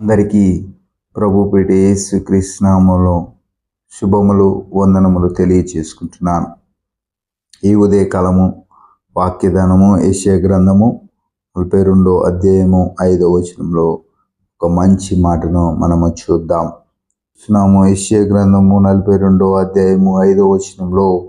అందరికీ ప్రభు పేట యేసు కృష్ణాములో శుభములు వందనములు తెలియచేసుకుంటున్నాను. ఈ ఉదయకాలము వాక్యదానము ఏషియా గ్రంథము నలభై రెండో అధ్యాయము ఐదో వచనంలో ఒక మంచి మాటను మనము చూద్దాం. చూస్తున్నాము ఏషియా గ్రంథము నలభై రెండో అధ్యాయము ఐదో వచనంలో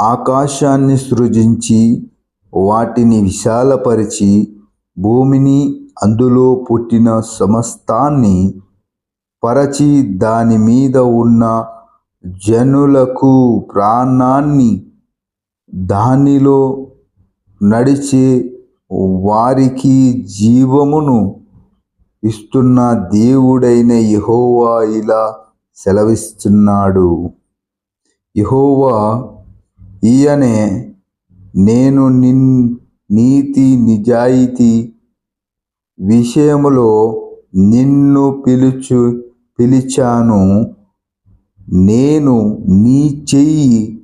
ఆకాశాన్ని సృజించి వాటిని విశాలపరిచి భూమిని అందులో పుట్టిన సమస్తాన్ని పరచి దాని మీద ఉన్న జనులకు ప్రాణాన్ని దానిలో నడిచే వారికి జీవమును ఇస్తున్న దేవుడైన యహోవా ఇలా సెలవిస్తున్నాడు. యహోవా ఈయనే నేను నిన్ నీతి నిజాయితీ విషయములో నిన్ను పిలుచు పిలిచాను. నేను నీ చెయ్యి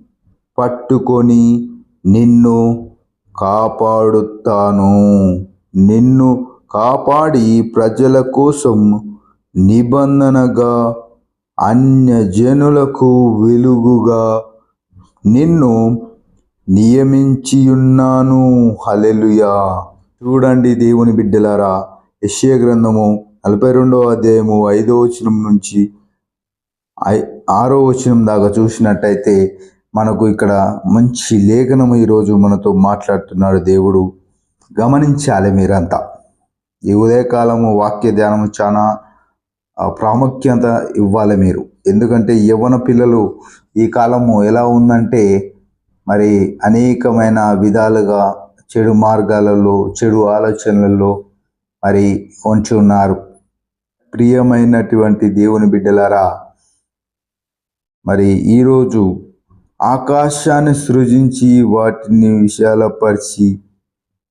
పట్టుకొని నిన్ను కాపాడుతాను. నిన్ను కాపాడి ప్రజల కోసం నిబంధనగా అన్యజనులకు వెలుగుగా నిన్ను నియమించియున్నాను. హలెలుయా చూడండి దేవుని బిడ్డలారా. యశ్య గ్రంథము నలభై రెండవ అధ్యాయము ఐదో వచనం నుంచి ఐ ఆరో వచనం దాకా చూసినట్టయితే మనకు ఇక్కడ మంచి లేఖనము ఈరోజు మనతో మాట్లాడుతున్నాడు దేవుడు. గమనించాలి మీరంతా. ఈ ఉదయకాలము వాక్య ధ్యానము చాలా ప్రాముఖ్యత ఇవ్వాలి మీరు. ఎందుకంటే యవ్వన పిల్లలు ఈ కాలము ఎలా ఉందంటే మరి అనేకమైన విధాలుగా చెడు మార్గాలలో చెడు ఆలోచనలలో మరి ఉంచి ఉన్నారు. ప్రియమైనటువంటి దేవుని బిడ్డలారా మరి ఈరోజు ఆకాశాన్ని సృజించి వాటిని విశాలపరిచి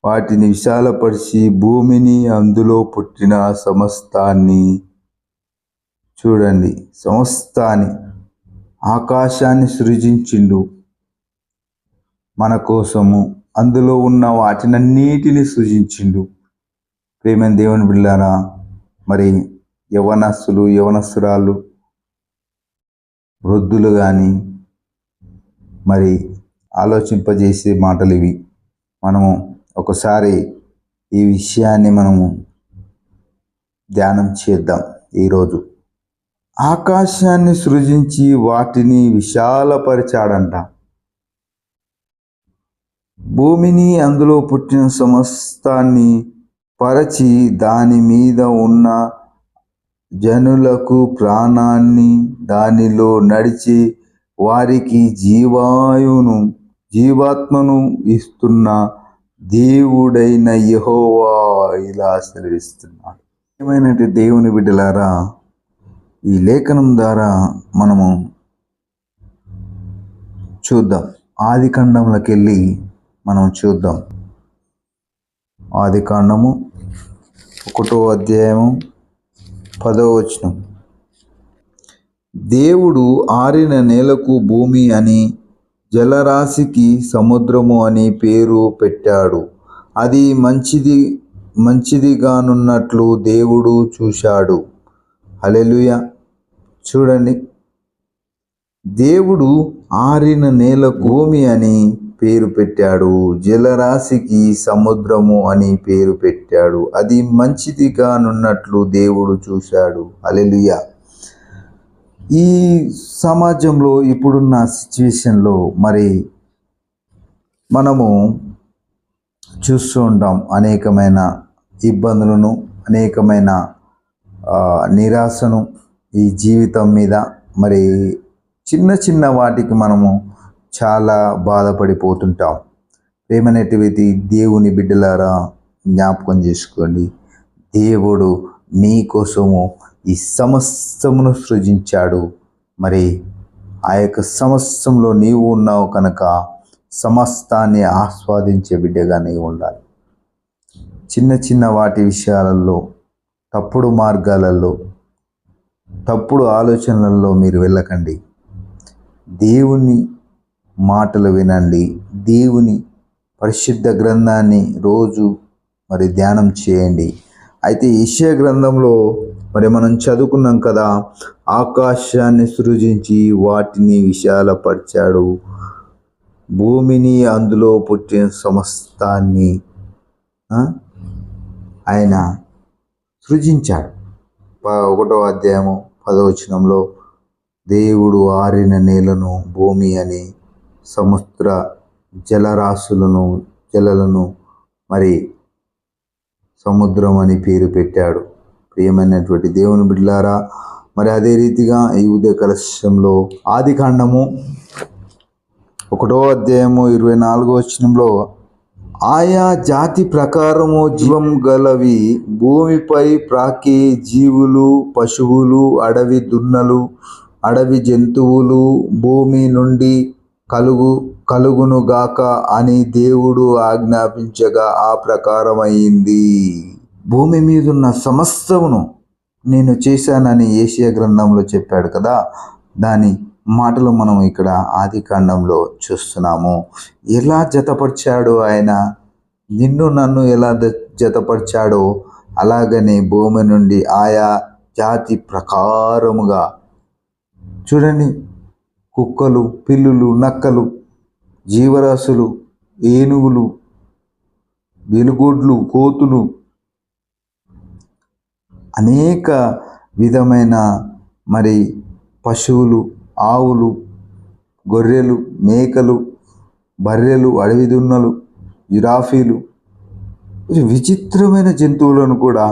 వాటిని విశాలపరిచి భూమిని అందులో పుట్టిన సమస్తాన్ని చూడండి. సమస్తాన్ని ఆకాశాన్ని సృజించిండు మన కోసము. అందులో ఉన్న వాటినన్నిటిని సృజించిండు. ప్రేమ దేవుని బిళ్ళారా? మరి యవనస్తులు యవనస్తురాలు వృద్ధులు కానీ మరి ఆలోచింపజేసే మాటలు ఇవి మనము ఒకసారి ఈ విషయాన్ని మనము ధ్యానం చేద్దాం ఈరోజు. ఆకాశాన్ని సృజించి వాటిని విశాలపరిచాడంట. భూమిని అందులో పుట్టిన సమస్తాన్ని పరచి దాని మీద ఉన్న జనులకు ప్రాణాన్ని దానిలో నడిచి వారికి జీవాయును జీవాత్మను ఇస్తున్న దేవుడైన యహోవా ఇలా సెలవిస్తున్నాడు. ఏమైనట్టు దేవుని బిడ్డలారా ఈ లేఖనం ద్వారా మనము చూద్దాం. ఆది ఖండంలోకి వెళ్ళి మనం చూద్దాం. ఆది కాండము ఒకటో అధ్యాయము పదో వచనం. దేవుడు ఆరిన నేలకు భూమి అని జలరాశికి సముద్రము అని పేరు పెట్టాడు. అది మంచిది మంచిదిగానున్నట్లు దేవుడు చూశాడు. అలెలుయ చూడండి. దేవుడు ఆరిన నేల భూమి అని పేరు పెట్టాడు. జలరాశికి సముద్రము అని పేరు పెట్టాడు. అది మంచిదిగానున్నట్లు దేవుడు చూశాడు. అలెలుయ ఈ సమాజంలో ఇప్పుడున్న సిచ్యువేషన్లో మరి మనము చూస్తూ ఉంటాం అనేకమైన ఇబ్బందులను అనేకమైన నిరాశను ఈ జీవితం మీద మరి చిన్న చిన్న వాటికి మనము చాలా బాధపడిపోతుంటాం. ప్రేమనేటివితి దేవుని బిడ్డలారా జ్ఞాపకం చేసుకోండి. దేవుడు మీకోసము ఈ సమస్తమును సృజించాడు. మరి ఆ యొక్క సమస్తంలో నీవు ఉన్నావు కనుక సమస్తాన్ని ఆస్వాదించే బిడ్డగా నీవు ఉండాలి. చిన్న చిన్న వాటి విషయాలలో తప్పుడు మార్గాలలో తప్పుడు ఆలోచనలలో మీరు వెళ్ళకండి. దేవుని మాటలు వినండి. దేవుని పరిశుద్ధ గ్రంథాన్ని రోజు మరి ధ్యానం చేయండి. అయితే ఈశ్వ గ్రంథంలో మరి మనం చదువుకున్నాం కదా ఆకాశాన్ని సృజించి వాటిని విశాలపరిచాడు. భూమిని అందులో పుట్టిన సమస్తాన్ని ఆయన సృజించాడు. ఒకటో అధ్యాయము పదవచనంలో దేవుడు ఆరిన నేలను భూమి అని సముద్ర జలరాశులను జలలను మరి సముద్రం అని పేరు పెట్టాడు. ప్రియమైనటువంటి దేవుని బిడ్లారా మరి అదే రీతిగా ఈ ఉదయ కలశంలో ఆది కాండము ఒకటో అధ్యాయము ఇరవై నాలుగో వచనంలో ఆయా జాతి ప్రకారము జీవం గలవి భూమిపై ప్రాకే జీవులు పశువులు అడవి దున్నలు అడవి జంతువులు భూమి నుండి కలుగు కలుగును గాక అని దేవుడు ఆజ్ఞాపించగా ఆ ప్రకారమైంది. భూమి మీదున్న సమస్తమును నేను చేశానని ఏషియా గ్రంథంలో చెప్పాడు కదా? దాని మాటలు మనం ఇక్కడ ఆది కాండంలో చూస్తున్నాము. ఎలా జతపరిచాడు ఆయన? నిన్ను నన్ను ఎలా జతపరిచాడో అలాగనే భూమి నుండి ఆయా జాతి ప్రకారముగా చూడండి. కుక్కలు పిల్లులు నక్కలు జీవరాశులు ఏనుగులు వెలుగొడ్లు కోతులు అనేక విధమైన మరి పశువులు ఆవులు గొర్రెలు మేకలు బర్రెలు అడవి దున్నలు జిరాఫీలు విచిత్రమైన జంతువులను కూడా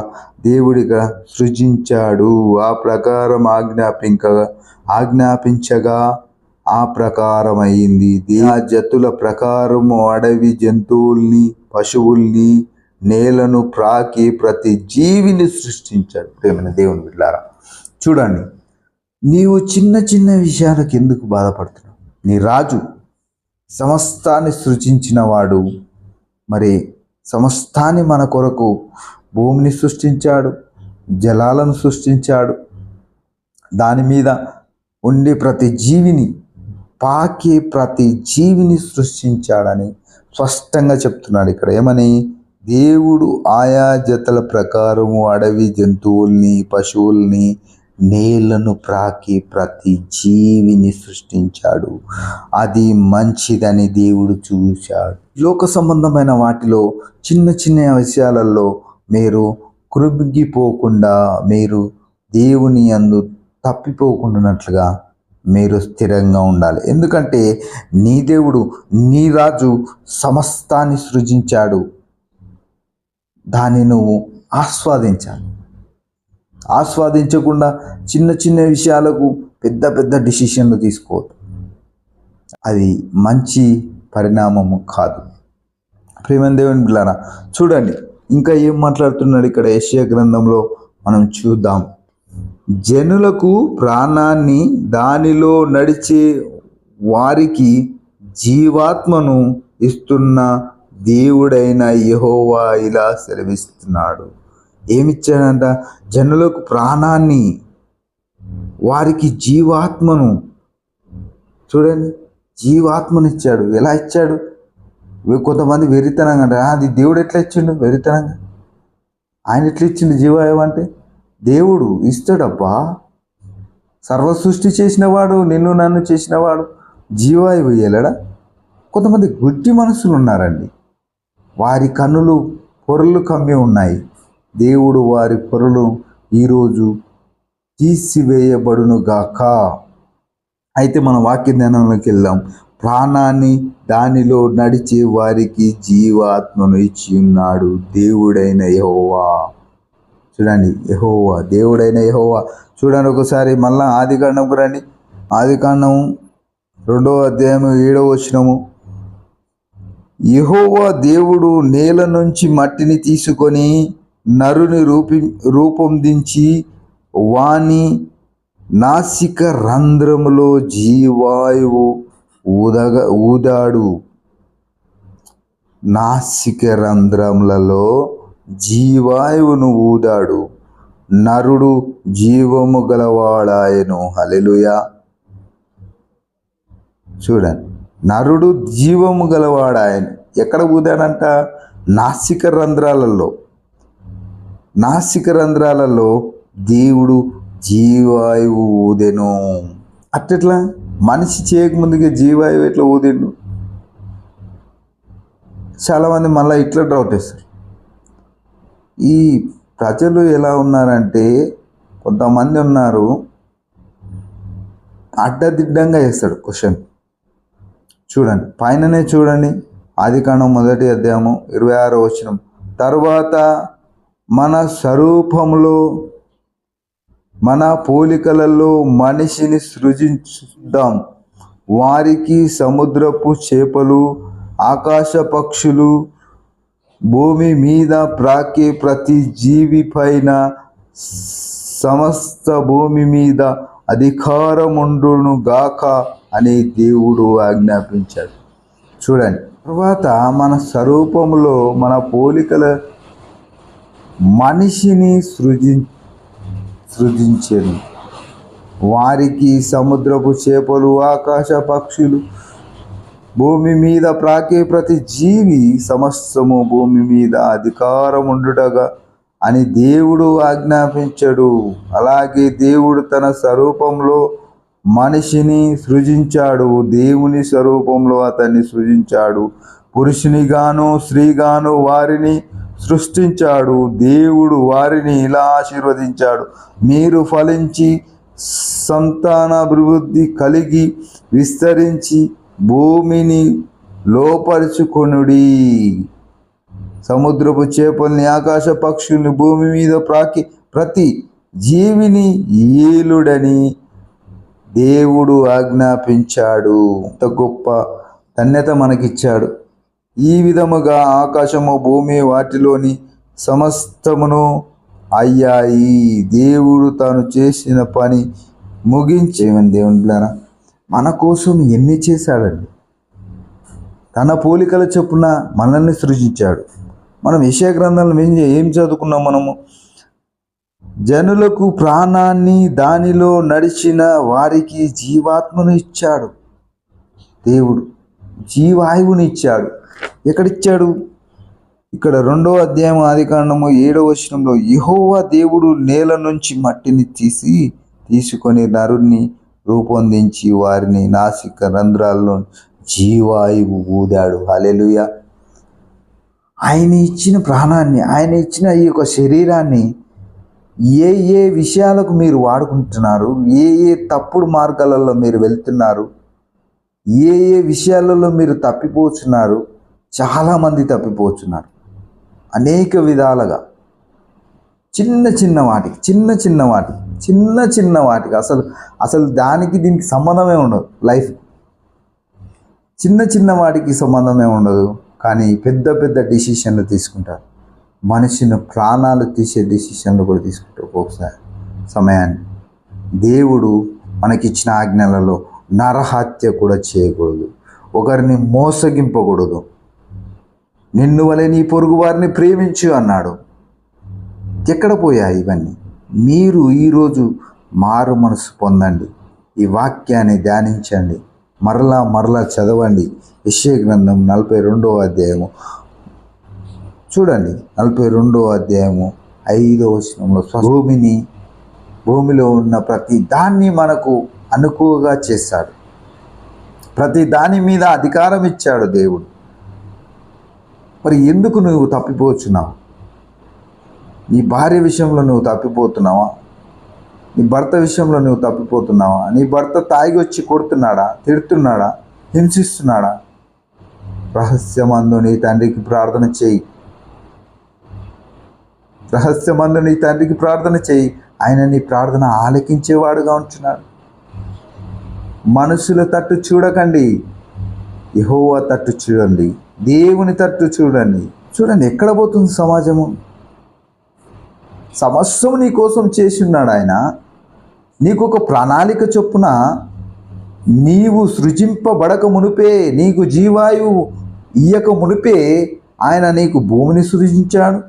దేవుడిగా సృజించాడు. ఆ ప్రకారం ఆజ్ఞాపించగా ఆజ్ఞాపించగా ఆ ప్రకారం అయింది ఆ జతుల ప్రకారము అడవి జంతువుల్ని పశువుల్ని నేలను ప్రాకి ప్రతి జీవిని సృష్టించాడు. ప్రేమైన దేవుని బిడ్డారా చూడండి. నీవు చిన్న చిన్న విషయాలకు ఎందుకు బాధపడుతున్నావు? నీ రాజు సమస్తాన్ని సృజించిన వాడు మరి సమస్తాన్ని మన కొరకు భూమిని సృష్టించాడు జలాలను సృష్టించాడు దాని మీద ఉండే ప్రతి జీవిని పాకే ప్రతి జీవిని సృష్టించాడని స్పష్టంగా చెప్తున్నాడు ఇక్కడ. ఏమని? దేవుడు ఆయా జతల ప్రకారము అడవి జంతువుల్ని పశువుల్ని నేలను ప్రాకి ప్రతి జీవిని సృష్టించాడు. అది మంచిదని దేవుడు చూశాడు. లోక సంబంధమైన వాటిలో చిన్న చిన్న విషయాలలో మీరు కృంగిపోకుండా మీరు దేవుని అందు తప్పిపోకుండానట్లుగా మీరు స్థిరంగా ఉండాలి. ఎందుకంటే నీ దేవుడు నీ రాజు సమస్తాన్ని సృజించాడు. దాన్ని నువ్వు ఆస్వాదించాలి. ఆస్వాదించకుండా చిన్న చిన్న విషయాలకు పెద్ద పెద్ద డిసిషన్లు తీసుకోవద్దు. అది మంచి పరిణామము కాదు. ప్రేమన్ దేవుని బిళ్ళారా చూడండి. ఇంకా ఏం మాట్లాడుతున్నాడు ఇక్కడ యెషయా గ్రంథంలో? మనం చూద్దాం. జనులకు ప్రాణాన్ని దానిలో నడిచే వారికి జీవాత్మను ఇస్తున్న దేవుడైన యహోవా ఇలా సెలవిస్తున్నాడు. ఏమిచ్చాడంట? జనులకు ప్రాణాన్ని వారికి జీవాత్మను. చూడండి జీవాత్మను ఇచ్చాడు ఎలా ఇచ్చాడు? కొంతమంది వెరితనంగా అది దేవుడు ఎట్లా ఇచ్చిండు? వెరితనంగా? ఆయన ఎట్లా ఇచ్చిండు జీవాయం అంటే దేవుడు ఇస్తాడబ్బా సర్వ సృష్టి చేసినవాడు నిన్ను నన్ను చేసినవాడు జీవాయువు ఇయ్యలేడా కొంతమంది గుడ్డి మనసులు ఉన్నారండి. వారి కన్నులు పొరలు కమ్మి ఉన్నాయి. దేవుడు వారి పొరలు ఈరోజు తీసివేయబడునుగాక. అయితే మన వాక్య ధ్యానంలోకి వెళ్దాం. ప్రాణాన్ని దానిలో నడిచే వారికి జీవాత్మను ఇచ్చి ఉన్నాడు దేవుడైన యోవా చూడండి యహోవా దేవుడైన యహోవా. చూడండి ఒకసారి మళ్ళా ఆది కాండంకు రండి. ఆది కాండం రెండవ అధ్యాయం ఏడవ వచనము. యహోవా దేవుడు నేల నుంచి మట్టిని తీసుకొని నరుని రూపి రూపొందించి వాని నాసిక రంధ్రములో జీవాయువు ఊదగ ఊదాడు. నాసిక రంధ్రములలో జీవాయువును ఊదాడు. నరుడు జీవము గలవాడాయను. హలెలుయా చూడండి. నరుడు జీవము గలవాడాయను. ఎక్కడ ఊదాడంట? నాసిక రంధ్రాలలో. నాసిక రంధ్రాలలో దేవుడు జీవాయువు ఊదెను. అట్లెట్లా మనిషి చేయకముందుగా జీవాయువు ఎట్లా ఊదిండు? చాలామంది మళ్ళీ ఇట్లా డౌట్ వేస్తారు. ఈ ప్రజలు ఎలా ఉన్నారంటే కొంతమంది ఉన్నారు అడ్డదిడ్డంగా వేస్తాడు క్వశ్చన్. చూడండి పైననే చూడండి ఆది కాండం మొదటి అధ్యాయము ఇరవై ఆరో వచనం. తర్వాత మన స్వరూపంలో మన పోలికలలో మనిషిని సృజించుదాం. వారికి సముద్రపు చేపలు ఆకాశ పక్షులు భూమి మీద ప్రాకే ప్రతి జీవి పైన సమస్త భూమి మీద అధికారముండును గాక అని దేవుడు ఆజ్ఞాపించాడు. చూడండి తర్వాత మన స్వరూపంలో మన పోలికల మనిషిని సృజి సృజించాను. వారికి సముద్రపు చేపలు ఆకాశ పక్షులు భూమి మీద ప్రాకే ప్రతి జీవి సమస్తము భూమి మీద అధికారం ఉండుటగా అని దేవుడు ఆజ్ఞాపించడు. అలాగే దేవుడు తన స్వరూపంలో మనిషిని సృజించాడు. దేవుని స్వరూపంలో అతన్ని సృజించాడు. పురుషునిగాను స్త్రీగాను వారిని సృష్టించాడు. దేవుడు వారిని ఇలా ఆశీర్వదించాడు. మీరు ఫలించి సంతానాభివృద్ధి కలిగి విస్తరించి భూమిని లోపరుచుకొనుడి. సముద్రపు చేపల్ని ఆకాశ పక్షుల్ని భూమి మీద ప్రాకి ప్రతి జీవిని ఏలుడని దేవుడు ఆజ్ఞాపించాడు. అంత గొప్ప ధన్యత మనకిచ్చాడు. ఈ విధముగా ఆకాశము భూమి వాటిలోని సమస్తమును అయ్యాయి. దేవుడు తాను చేసిన పని ముగించేమని దేవుని బిడ్డలారా, మన కోసం ఎన్ని చేశాడండి? తన పోలికల చొప్పున మనల్ని సృజించాడు. మనం విషయ గ్రంథంలో ఏం ఏం చదువుకున్నాం మనము? జనులకు ప్రాణాన్ని దానిలో నడిచిన వారికి జీవాత్మను ఇచ్చాడు. దేవుడు జీవాయువుని ఇచ్చాడు. ఎక్కడిచ్చాడు? ఇక్కడ రెండో అధ్యాయం ఆది కాండము ఏడో వచనంలో యహోవా దేవుడు నేల నుంచి మట్టిని తీసి తీసుకొని నరుణ్ణి రూపొందించి వారిని నాసిక రంధ్రాల్లో జీవాయువు ఊదాడు. అలెలుయ ఆయన ఇచ్చిన ప్రాణాన్ని ఆయన ఇచ్చిన ఈ యొక్క శరీరాన్ని ఏ ఏ విషయాలకు మీరు వాడుకుంటున్నారు ఏ ఏ తప్పుడు మార్గాలలో మీరు వెళ్తున్నారు ఏ ఏ విషయాలలో మీరు తప్పిపోతున్నారు చాలామంది తప్పిపోతున్నారు. అనేక విధాలుగా. చిన్న చిన్న వాటికి చిన్న చిన్న వాటికి. చిన్న చిన్న వాటికి. అసలు అసలు దానికి దీనికి సంబంధమే ఉండదు లైఫ్. చిన్న చిన్న వాటికి సంబంధమే ఉండదు. కానీ పెద్ద పెద్ద డిసిషన్లు తీసుకుంటారు. మనిషిని ప్రాణాలు తీసే డిసిషన్లు కూడా తీసుకుంటారు ఒక్కొక్కసారి. సమయాన్ని. దేవుడు మనకిచ్చిన ఆజ్ఞలలో నరహత్య కూడా చేయకూడదు. ఒకరిని మోసగింపకూడదు. నిన్ను వలె నీ పొరుగు వారిని ప్రేమించు అన్నాడు. ఎక్కడ పోయాయి ఇవన్నీ? మీరు ఈరోజు మారు మనసు పొందండి. ఈ వాక్యాన్ని ధ్యానించండి. మరలా మరలా చదవండి. యెషయా గ్రంథం నలభై రెండవ అధ్యాయము. చూడండి. నలభై రెండవ అధ్యాయము ఐదో వచనంలో భూమిని భూమిలో ఉన్న ప్రతి దాన్ని మనకు అనుకువగా చేశాడు. ప్రతి దాని మీద అధికారం ఇచ్చాడు దేవుడు. మరి ఎందుకు నువ్వు తప్పిపోచున్నావు? నీ భార్య విషయంలో నువ్వు తప్పిపోతున్నావా? నీ భర్త విషయంలో నువ్వు తప్పిపోతున్నావా? నీ భర్త తాగి వచ్చి కొడుతున్నాడా? తిడుతున్నాడా? హింసిస్తున్నాడా? రహస్యమందు నీ తండ్రికి ప్రార్థన చేయి. రహస్యమందు నీ తండ్రికి ప్రార్థన చేయి. ఆయన నీ ప్రార్థన ఆలకించేవాడుగా ఉంటున్నాడు. మనుషుల తట్టు చూడకండి. యహోవా తట్టు చూడండి. దేవుని తట్టు చూడండి. చూడండి ఎక్కడ పోతుంది సమాజము? సమస్తం నీ కోసం చేసి ఉన్నాడు ఆయన. నీకు ఒక ప్రణాళిక చొప్పున నీవు సృజింపబడక మునిపే నీకు జీవాయువు ఇయ్యక మునిపే ఆయన నీకు భూమిని సృజించాడు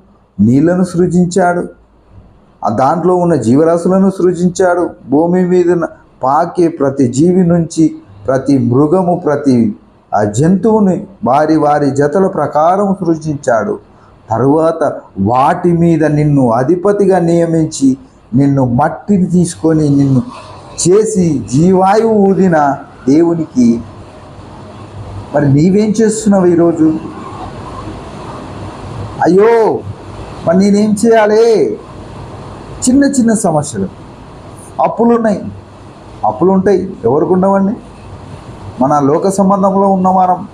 నీళ్ళను సృజించాడు ఆ దాంట్లో ఉన్న జీవరాశులను సృజించాడు. భూమి మీద పాకే ప్రతి జీవి నుంచి ప్రతి మృగము ప్రతి ఆ జంతువుని వారి వారి జతల ప్రకారం సృజించాడు. తరువాత వాటి మీద నిన్ను అధిపతిగా నియమించి నిన్ను మట్టిని తీసుకొని నిన్ను చేసి జీవాయువు ఊదిన దేవునికి మరి నీవేం చేస్తున్నావు ఈరోజు? అయ్యో మరి నేనేం చేయాలి? చిన్న చిన్న సమస్యలు. అప్పులు ఉన్నాయి అప్పులు ఉంటాయి ఎవరికి ఉండవండి? మన లోక సంబంధంలో ఉన్నవారం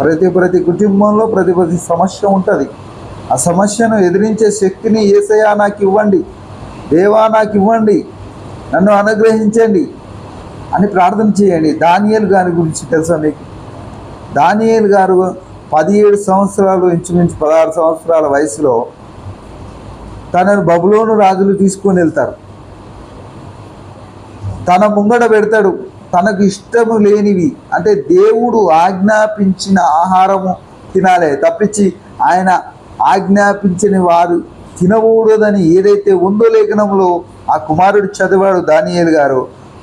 ప్రతి ప్రతి కుటుంబంలో ప్రతి ప్రతి సమస్య ఉంటుంది. ఆ సమస్యను ఎదిరించే శక్తిని ఏసయా నాకు ఇవ్వండి. దేవా నాకు ఇవ్వండి. నన్ను అనుగ్రహించండి అని ప్రార్థన చేయండి. దానియేలు గారి గురించి తెలుసా మీకు? దానియేలు గారు పదిహేడు సంవత్సరాలు ఇంచుమించు పదహారు సంవత్సరాల వయసులో తనను బబులోను రాజులు తీసుకొని వెళ్తారు. తన ముంగడ పెడతాడు. తనకు ఇష్టము లేనివి అంటే దేవుడు ఆజ్ఞాపించిన ఆహారము తినాలే తప్పించి ఆయన ఆజ్ఞాపించని వారు తినకూడదని ఏదైతే ఉందో లేఖనంలో ఆ కుమారుడు చదివాడు దానియేలు గారు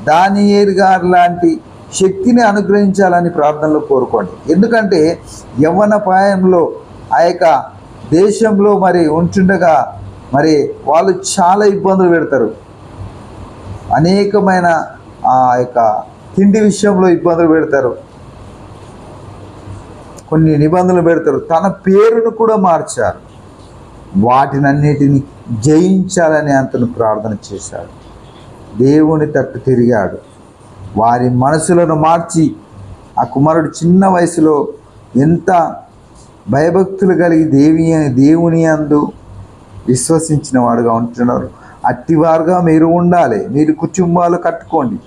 దానియేలు గారు లాంటి శక్తిని అనుగ్రహించాలని ప్రార్థనలో కోరుకోండి. ఎందుకంటే యవ్వన ప్రాయంలో ఆ యొక్క దేశంలో మరి ఉంటుండగా మరి వాళ్ళు చాలా ఇబ్బందులు పెడతారు. అనేకమైన ఆ యొక్క తిండి విషయంలో ఇబ్బందులు పెడతారు. కొన్ని నిబంధనలు పెడతారు. తన పేరును కూడా మార్చారు. వాటినన్నిటిని జయించాలని అతను ప్రార్థన చేశాడు. దేవుని తట్టు తిరిగాడు. వారి మనసులను మార్చి ఆ కుమారుడు చిన్న వయసులో ఎంత భయభక్తులు కలిగి దేవి అని దేవుని అందు విశ్వసించిన వాడుగా ఉంటున్నారు. అట్టివారుగా మీరు ఉండాలి. మీరు కుటుంబాలు కట్టుకోండి.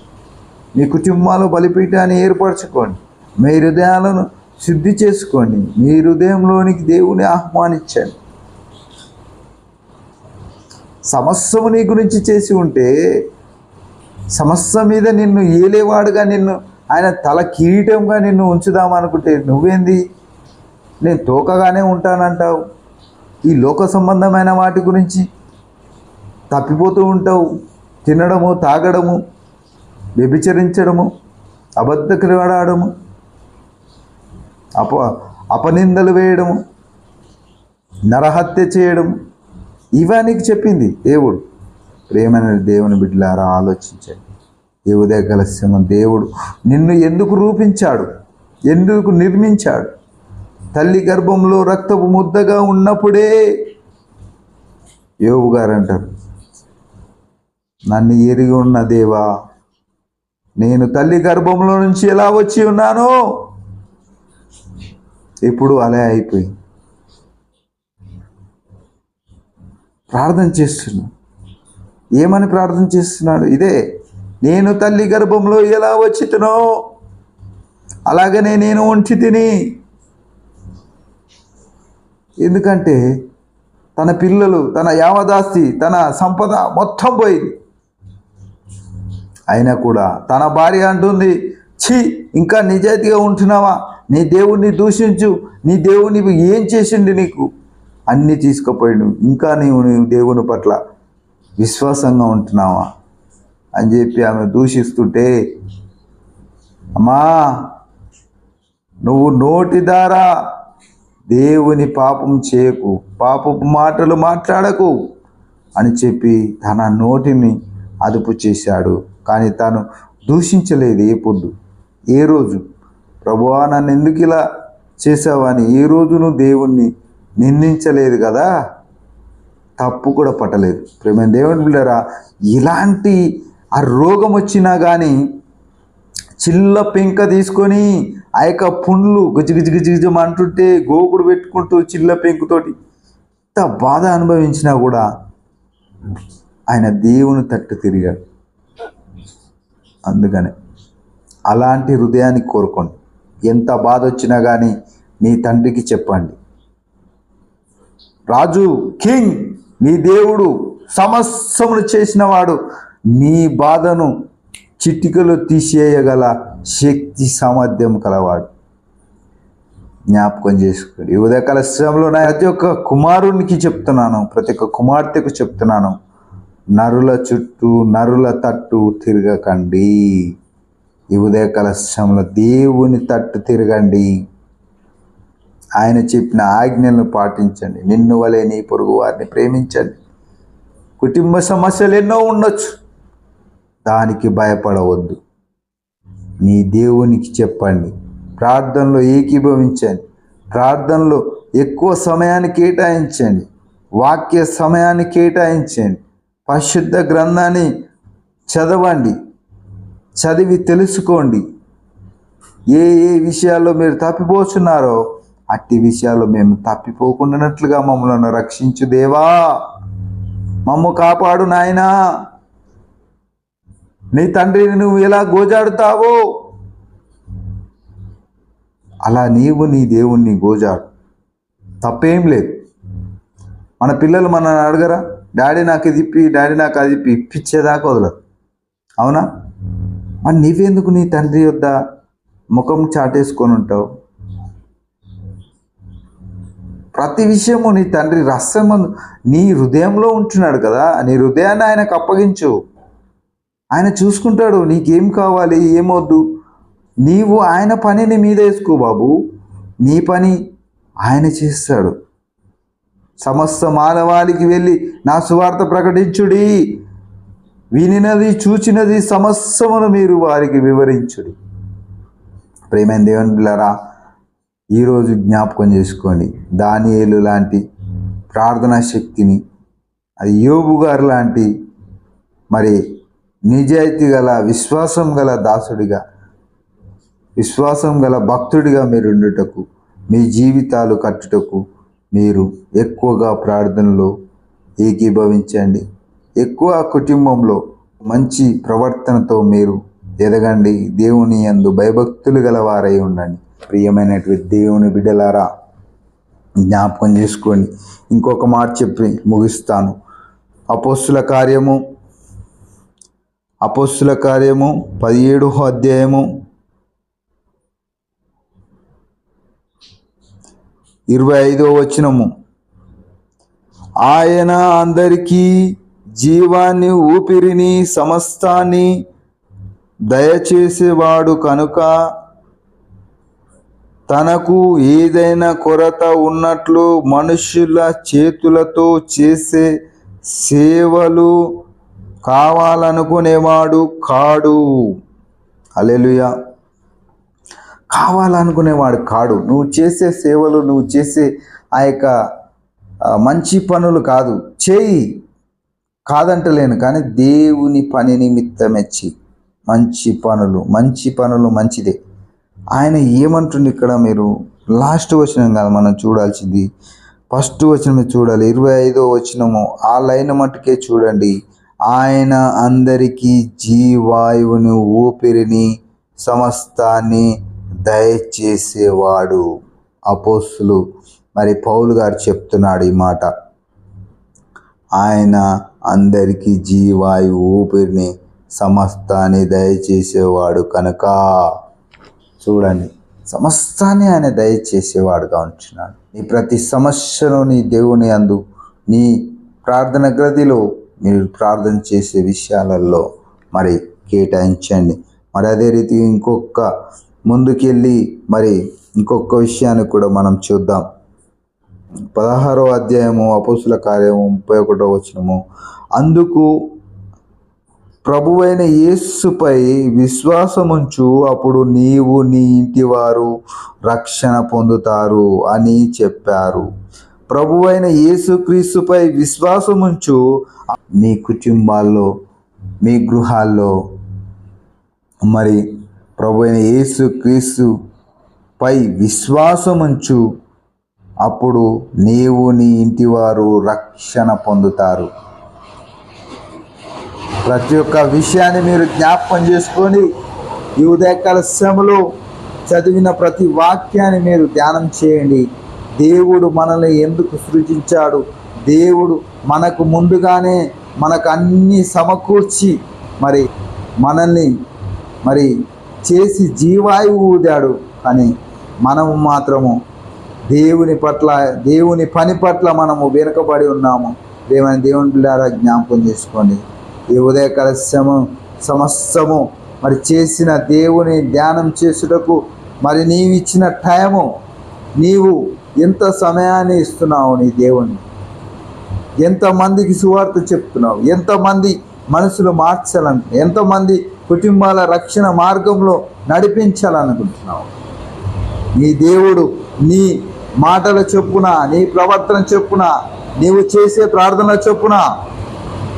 మీ కుటుంబాలు బలిపీఠాన్ని ఏర్పరచుకోండి. మీ హృదయాలను శుద్ధి చేసుకోండి. మీ హృదయంలోనికి దేవుని ఆహ్వానించండి. సమస్యము నీ గురించి చేసి ఉంటే సమస్య మీద నిన్ను ఏలేవాడుగా నిన్ను ఆయన తల కిరీటంగా నిన్ను ఉంచుదామనుకుంటే నువ్వేంది? నేను తోకగానే ఉంటానంటావు. ఈ లోక సంబంధమైన వాటి గురించి తప్పిపోతూ ఉంటావు. తినడము తాగడము వ్యభిచరించడము అబద్ధకులాడము అప అపనిందలు వేయడము నరహత్య చేయడము ఇవానికి చెప్పింది దేవుడు. ప్రేమైన దేవుని బిడ్డలారా ఆలోచించండి. ఈ ఉదయ దేవుడు నిన్ను ఎందుకు రూపించాడు? ఎందుకు నిర్మించాడు? తల్లి గర్భంలో రక్తపు ముద్దగా ఉన్నప్పుడే యోగు గారు అంటారు నన్ను ఎరిగి ఉన్న దేవా నేను తల్లి గర్భంలో నుంచి ఎలా వచ్చి ఉన్నానో ఇప్పుడు అలా అయిపోయింది ప్రార్థన చేస్తున్నా. ఏమని ప్రార్థన చేస్తున్నాడు? ఇదే నేను తల్లి గర్భంలో ఎలా వచ్చితునో అలాగనే నేను ఉంచి తిని. ఎందుకంటే తన పిల్లలు తన యావదాస్తి తన సంపద మొత్తం పోయింది. అయినా కూడా తన భార్య అంటుంది ఛీ ఇంకా నిజాయితీగా ఉంటున్నావా? నీ దేవుణ్ణి దూషించు నీ దేవుని ఏం చేసిండు నీకు? అన్నీ తీసుకుపోయాడు. ఇంకా నీవు నీవు దేవుని పట్ల విశ్వాసంగా ఉంటున్నావా? అని చెప్పి ఆమె దూషిస్తుంటే అమ్మా నువ్వు నోటి ద్వారా దేవుని పాపం చేయకు పాపపు మాటలు మాట్లాడకు అని చెప్పి తన నోటిని అదుపు చేశాడు. కానీ తాను దూషించలేదు ఏ పొద్దు ఏ రోజు? ప్రభువా నన్ను ఎందుకు ఇలా చేసావని ఏ రోజును దేవుణ్ణి నిందించలేదు కదా? తప్పు కూడా పట్టలేదు. ప్రేమ దేవుని బిడ్డరా ఇలాంటి ఆ రోగం వచ్చినా కానీ చిల్ల పెంక తీసుకొని ఆ యొక్క పుండ్లు గజి గజి అంటుంటే గోకుడు పెట్టుకుంటూ చిల్ల పెంకుతోటి ఎంత బాధ అనుభవించినా కూడా ఆయన దేవుని తట్టు తిరిగాడు. అందుకనే అలాంటి హృదయాన్ని కోరుకోండి. ఎంత బాధ వచ్చినా కానీ నీ తండ్రికి చెప్పండి. రాజు కింగ్ నీ దేవుడు సమస్తమును చేసినవాడు నీ బాధను చిటికలో తీసేయగల శక్తి సామర్థ్యం కలవాడు. జ్ఞాపకం చేసుకోండి. ఈ ఉదయకాల శ్రమలో నా ప్రతి ఒక్క కుమారునికి చెప్తున్నాను ప్రతి ఒక్క కుమార్తెకు చెప్తున్నాను. నరుల చుట్టూ నరుల తట్టు తిరగకండి. ఈ ఉదయకాల శ్రమలో దేవుని తట్టు తిరగండి. ఆయన చెప్పిన ఆజ్ఞలను పాటించండి. నిన్ను వలె నీ పొరుగు వారిని ప్రేమించండి. కుటుంబ సమస్యలు ఎన్నో ఉండొచ్చు. దానికి భయపడవద్దు. నీ దేవునికి చెప్పండి. ప్రార్థనలో ఏకీభవించండి. ప్రార్థనలో ఎక్కువ సమయాన్ని కేటాయించండి. వాక్య సమయాన్ని కేటాయించండి. పరిశుద్ధ గ్రంథాన్ని చదవండి. చదివి తెలుసుకోండి. ఏ ఏ విషయాల్లో మీరు తప్పిపోతున్నారో అట్టి విషయాల్లో మేము తప్పిపోకుండానట్లుగా మమ్మల్ని రక్షించు దేవా. మమ్ము కాపాడు నాయనా. నీ తండ్రిని నువ్వు ఎలా గోజాడుతావో అలా నీవు నీ దేవుణ్ణి గోజాడు. తప్పేం లేదు. మన పిల్లలు మనల్ని అడగరా? డాడీ నాకు ఇది ఇప్పి డాడీ నాకు అది ఇప్పి ఇప్పించేదాకా వదలదు అవునా? మరి నీవెందుకు నీ తండ్రి వద్ద ముఖం చాటేసుకొని ఉంటావు? ప్రతి విషయము నీ తండ్రి రహస్యమందు నీ హృదయంలో ఉంటున్నాడు కదా నీ హృదయాన్ని ఆయనకు అప్పగించు. ఆయన చూసుకుంటాడు నీకేం కావాలి ఏమొద్దు. నీవు ఆయన పనిని మీద వేసుకో బాబు. నీ పని ఆయన చేస్తాడు. సమస్త మానవాళికి వెళ్ళి నా సువార్త ప్రకటించుడి. వినినది చూచినది సమస్తమును మీరు వారికి వివరించుడి. ప్రేమైన దేవుని బిళ్ళరా ఈరోజు జ్ఞాపకం చేసుకోండి. దానియేలు లాంటి ప్రార్థనా శక్తిని అది యోబు గారు లాంటి మరి నిజాయితీ గల విశ్వాసం గల దాసుడిగా విశ్వాసం గల భక్తుడిగా మీరు ఉండుటకు మీ జీవితాలు కట్టుటకు మీరు ఎక్కువగా ప్రార్థనలో ఏకీభవించండి. ఎక్కువ కుటుంబంలో మంచి ప్రవర్తనతో మీరు ఎదగండి. దేవుని యందు భయభక్తులు గల వారై ఉండండి. ప్రియమైనటువంటి దేవుని బిడ్డలారా జ్ఞాపకం చేసుకోండి. ఇంకొక మాట చెప్పి ముగిస్తాను. అపోస్తుల కార్యము అపోస్తుల కార్యము పదిహేడు అధ్యాయము ఇరవై ఐదో వచనము. ఆయన అందరికీ జీవాన్ని ఊపిరిని సమస్తాన్ని దయచేసేవాడు కనుక తనకు ఏదైనా కొరత ఉన్నట్లు మనుషుల చేతులతో చేసే సేవలు కావాలనుకునేవాడు కాడు. అలెలుయా కావాలనుకునేవాడు కాడు. నువ్వు చేసే సేవలు నువ్వు చేసే ఆ యొక్క మంచి పనులు కాదు. చేయి. కాదంటలేను కానీ దేవుని పని నిమిత్తమెచ్చి మంచి పనులు మంచి పనులు మంచిదే. ఆయన ఏమంటుంది ఇక్కడ మీరు? లాస్ట్ వచనం కాదు మనం చూడాల్సింది. ఫస్ట్ వచనం చూడాలి. ఇరవై ఐదో వచనము. ఆ లైన్ మట్టుకే చూడండి. ఆయన అందరికీ జీవాయువుని ఊపిరిని సమస్తాన్ని దయచేసేవాడు అపోస్తులు. మరి పౌలు గారు చెప్తున్నాడు ఈ మాట. ఆయన అందరికీ జీవాయు ఊపిరిని సమస్తాన్ని దయచేసేవాడు కనుక. చూడండి సమస్తాన్ని ఆయన దయచేసేవాడుగా ఉంటున్నాడు. నీ ప్రతి సమస్యను నీ దేవుని అందు నీ ప్రార్థన గదిలో మీరు ప్రార్థన చేసే విషయాలలో మరి కేటాయించండి. మరి అదే రీతి ఇంకొక ముందుకెళ్ళి మరి ఇంకొక విషయాన్ని కూడా మనం చూద్దాం. పదహారో అధ్యాయము అపోసుల కార్యము ముప్పై ఒకటో వచనము. అందుకు ప్రభువైన యేసుపై విశ్వాసముంచు అప్పుడు నీవు నీ ఇంటి వారు రక్షణ పొందుతారు అని చెప్పారు. ప్రభువైన యేసుక్రీస్తుపై విశ్వాసముంచు మీ కుటుంబాల్లో మీ గృహాల్లో మరి ప్రభు అయిన యేసు క్రీస్తు పై విశ్వాసముంచు అప్పుడు నీవు నీ ఇంటివారు రక్షణ పొందుతారు. ప్రతి ఒక్క విషయాన్ని మీరు జ్ఞాపకం చేసుకొని ఈ ఉదయకాల శ్రమలో చదివిన ప్రతి వాక్యాన్ని మీరు ధ్యానం చేయండి. దేవుడు మనల్ని ఎందుకు సృజించాడు? దేవుడు మనకు ముందుగానే మనకు అన్నీ సమకూర్చి మరి మనల్ని మరి చేసి జీవాయువు ఊదాడు. కానీ మనము మాత్రము దేవుని పట్ల దేవుని పని పట్ల మనము వెనుకబడి ఉన్నాము. దేవుని దేవుని బిడ్డారా జ్ఞాపకం చేసుకోండి. ఈ ఉదయకాల శ్రమ సమస్తము మరి చేసిన దేవుని ధ్యానం చేసుటకు మరి నీవిచ్చిన టైము నీవు ఎంత సమయాన్ని ఇస్తున్నావు నీ దేవుని? ఎంతమందికి సువార్త చెప్తున్నావు? ఎంతమంది మనసులు మార్చాలను ఎంతమంది కుటుంబాల రక్షణ మార్గంలో నడిపించాలనుకుంటున్నావు. నీ దేవుడు నీ మాటల చొప్పున నీ ప్రవర్తన చొప్పున నీవు చేసే ప్రార్థన చొప్పున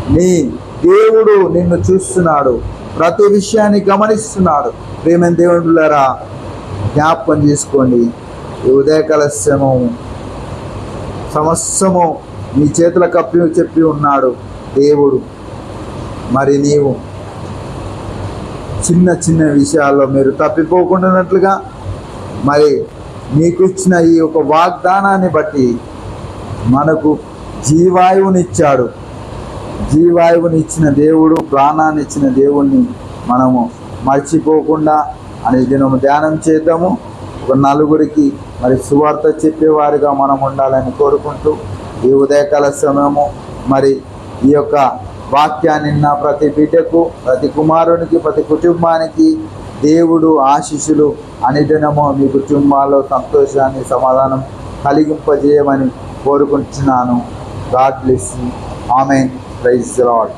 నీ దేవుడు నిన్ను చూస్తున్నాడు ప్రతి విషయాన్ని గమనిస్తున్నాడు. ప్రేమ దేవుడులారా జ్ఞాపకం చేసుకోండి. ఈ ఉదయకాల శ్రమము సమస్తము నీ చేతుల కప్పి చెప్పి ఉన్నాడు దేవుడు. మరి నీవు చిన్న చిన్న విషయాల్లో మీరు తప్పిపోకుండానట్లుగా మరి మీకు ఇచ్చిన ఈ యొక్క వాగ్దానాన్ని బట్టి మనకు జీవాయువునిచ్చాడు. జీవాయువుని ఇచ్చిన దేవుడు ప్రాణాన్ని ఇచ్చిన దేవుణ్ణి మనము మర్చిపోకుండా అనే దినము ధ్యానం చేద్దాము. ఒక నలుగురికి మరి సువార్త చెప్పేవారిగా మనం ఉండాలని కోరుకుంటూ ఈ ఉదయకాల సమయము మరి ఈ యొక్క వాక్యాన్ని నా ప్రతి బిడ్డకు ప్రతి కుమారునికి ప్రతి కుటుంబానికి దేవుడు ఆశీస్సులు అనుదినము మీ కుటుంబాల్లో సంతోషాన్ని సమాధానం కలిగింపజేయమని కోరుకుంటున్నాను. God bless amen praise Lord